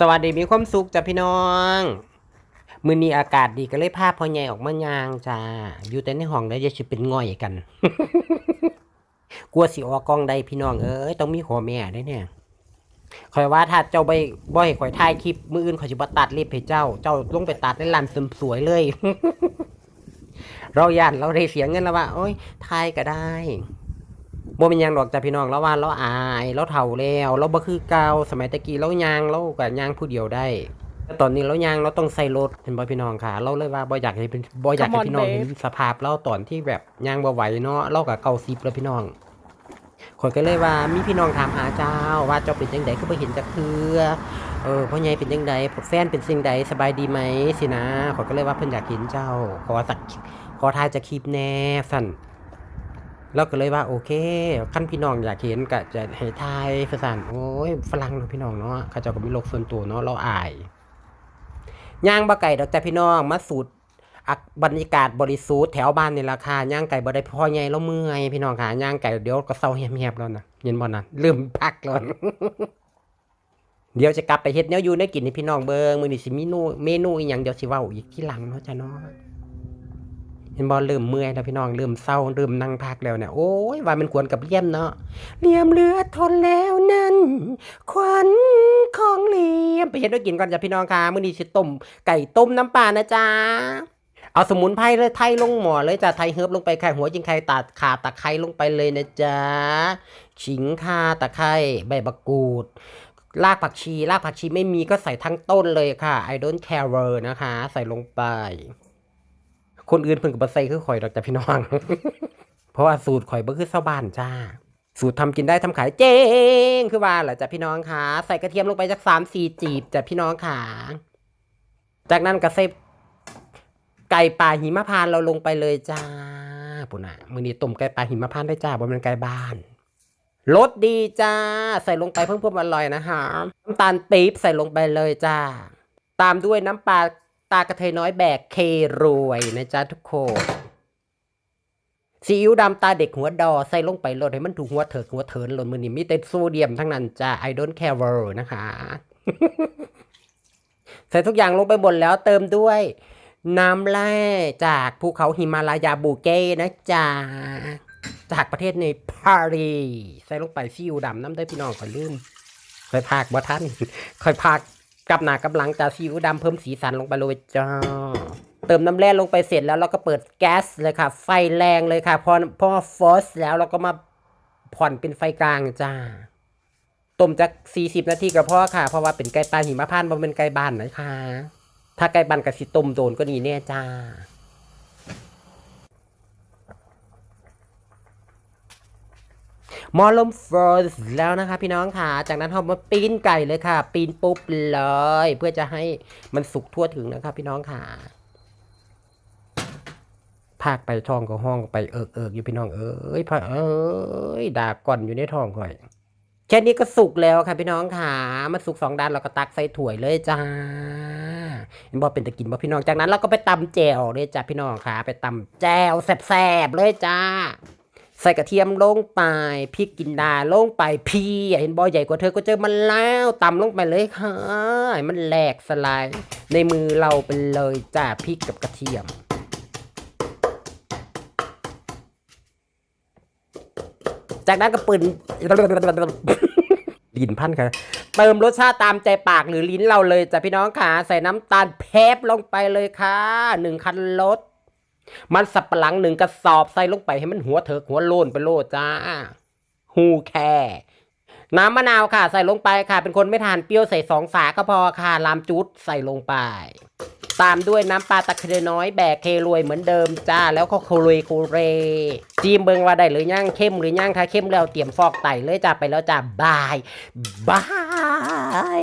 สวัสดีมีความสุขจ้ะพี่น้อง มือนี้อากาศดีก็เลยพาพ่อใหญ่ออกมายางจ้า อยู่แต่ในห้องได้จะสิเป็นง่อยกัน กลัวสิออกกล้องได้พี่น้องเอ้ยต้องมีหัวแม่ได้เนี่ยข่อยว่าถ้าเจ้าไปบ่ให้ข่อยถ่ายคลิปมืออื่นข่อยสิบ่ตัดเล็บให้เจ้า เจ้าลงไปตัดในร้านเสริมสวยเลย เราย่านเราได้เสียเงินแล้วว่าโอ้ยถ่ายก็ได้ บ่เป็นหยังดอกจ้ะพี่น้องเราว่าเราอายเราเฒ่าแล้วเราบ่คือเก่าสมัยตะกี้เราย่างเราก็ย่างผู้เดียวได้แต่ตอนนี้เราย่างเราต้องใส่รถเห็นบ่พี่น้องค่ะ เราเลยว่าบ่อยากให้เป็นบ่อยากให้ Come on, พี่น้อง babe เห็นสภาพเราตอนที่แบบย่างบ่ไหวเนาะเราก็เก่าซิบแล้วพี่น้องข่อยก็เลยว่ามีพี่น้องถามหาเจ้าว่าเจ้าเป็นจังไดคือบ่เห็นจักเทื่อเออพ่อใหญ่เป็นจังไดแฟนเป็นสิ่งใดสบายดีไหมสินะข่อยก็เลยว่าเพิ่นอยากเห็นเจ้าขอสักขอถ่ายจะคลิปแน่สั่น เราก็เลยว่าโอเคขั้นพี่น้องอยากเห็นก็จะให้ถ่ายสั่นโอ้ยฝรั่งเนาะพี่น้องเนาะเขาเจ้าก็มีโลกส่วนตัวเนาะเราอายย่างบะไก่ดอกจ้ะพี่น้องมาสูตรบรรยากาศบริสุทธิ์แถวบ้านนี่ราคาย่างไก่บ่ได้พ่อใหญ่แล้วเมื่อยพี่น้องค่ะย่างไก่เดี๋ยวก็เศร้าเหียบๆแล้วนะเย็นบ่นะลืมพักแล้วเดี๋ยวจะกลับไปเฮ็ดแนวอยู่ในกินให้พี่น้องเบิ่งมื้อนี้สิมีเมนูเมนูอีหยังเดี๋ยวสิเว้าอีกทีหลังเนาะจ้ะเนาะ เห็นบ่เริ่มเมื่อยแล้วพี่น้องเริ่มเศร้าเริ่มนั่งพักแล้วเนี่ยโอ้ยว่ามันควรกับเลี่ยมเนาะเลี่ยมเหลือทนแล้วนั่นขวัญของเลี่ยมไปเฮ็ดด้วยกินก่อนจ้ะพี่น้องค่ะมื้อนี้สิต้มไก่ต้มน้ำปลานะจ๊ะเอาสมุนไพรเลยไทยลงหม้อเลยจ้ะไทยเฮิร์บลงไปค่หัวจิงไคตัดขาตะไคร้ลงไปเลยนะจ๊ะขิงข่าตะไคร้ใบมะกรูดรากผักชีรากผักชีไม่มีก็ใส่ทั้งต้นเลยค่ะ I don't care นะคะ ใส่ลงไป คนอื่นเพิ่งกับใส่คือข่อยดอกจ้ะพี่น้อง เพราะว่าสูตรข่อยบ่คือชาวบ้านจ้า สูตรทำกินได้ทำขายเจ๊งคือว่าแหละจ้ะพี่น้องค่ะ ใส่กระเทียมลงไปสักสามสี่จีบจ้ะพี่น้องค่ะ จากนั้นก็ใส่ไก่ป่าหิมพานต์เราลงไปเลยจ้าปุ่นอะมือนี้ต้มไก่ป่าหิมพานต์ได้จ้าบ่แมันไก่บ้านรสดีจ้า ใส่ลงไปเพิ่มเพิ่มอร่อยนะคะน้ำตาลปี๊บใส่ลงไปเลยจ้า ตามด้วยน้ำปลา ตากระเทยน้อยแบกเครวยนะจ๊ะทุกคนซีอิ๊วดำตาเด็กหัวดอใส่ลงไปโลดให้มันถูกหัวเถิกหัวเถินหล่นมือนี้มีแต่โซเดียมทั้งนั้นจ้า I don't care นะคะ ใส่ทุกอย่างลงไปหมดแล้วเติมด้วย น้ำแร่จากภูเขาหิมาลายาบูเก้นะจ๊ะจากประเทศในปารีสใส่ลงไปซีอิ๊วดำน้ำได้พี่น้องขอยลืมคอยพากบ่ท่านคอยพาก กับหนากับหลังจากซีอิ๊วดำเพิ่มสีสันลงไปเลยจ้าเติมน้ำแร่ลงไปเสร็จแล้วเราก็เปิดแก๊สเลยค่ะ ไฟแรงเลยค่ะ พอพอฟอสแล้วเราก็มาผ่อนเป็นไฟกลางจ้าต้มจาก 40 นาทีก็พอค่ะ เพราะว่าเป็นไก่ปลาหิมะพานต์บ่เป็นไก่บ้านนะคะ ถ้าไก่บ้านกับสิต้มโดนก็นี่แน่จ้า มอลมเฟิร์สแล้วนะคะพี่น้องค่ะ จากนั้นเรามาปีนไก่เลยค่ะ ปีนปุ๊บเลย เพื่อจะให้มันสุกทั่วถึงนะคะพี่น้องค่ะภาคไปท้องก็ห้องไปเอิกเอิกอยู่พี่น้องเอ้ยพะเอ้ยดาก่อนอยู่ในท้องก่อยแค่นี้ก็สุกแล้วค่ะพี่น้องค่ะมันสุกสองด้านเราก็ตักใส่ถ้วยเลยจ้าเห็นบอกเป็นตะกินบอกพี่น้องจากนั้นเราก็ไปตำแจวเลยจ้าพี่น้องค่ะ ไปตำแจวแซ่บๆเลยจ้า ใส่กระเทียมลงไปพริกกินดาลงไปพี่เห็นบอใหญ่กว่าเธอก็เจอมันแล้วตำลงไปเลยค่ะมันแหลกสลาย ในมือเราไปเลยจ้าพริกกับกระเทียมจากนั้นก็ปืนลิ้นพันค่ะ เติมรสชาติตามใจปากหรือลิ้นเราเลยจ้ะพี่น้องค่ะ ใส่น้ำตาลแพบลงไปเลยค่ะหนึ่งคันรถ มันสับปะหลังหนึ่งกระสอบใส่ลงไปให้มันหัวเถิกหัวโลนไปโลดจ้าฮูแคร์น้ำมะนาวค่ะ ใส่ลงไปค่ะ เป็นคนไม่ทานเปรี้ยวใส่สองฝาก็พอค่ะลามจุดใส่ลงไป ตามด้วยน้ำปลาตะเครน้อยแบกเครวยเหมือนเดิมจ้า แล้วก็โครยโคเรจีมเบิงว่าได้หรือย่างเข้มหรือย่างถ้าเข้มแล้วเตรียมฟอกไตเลยจ้าไปแล้วจ้าบายบาย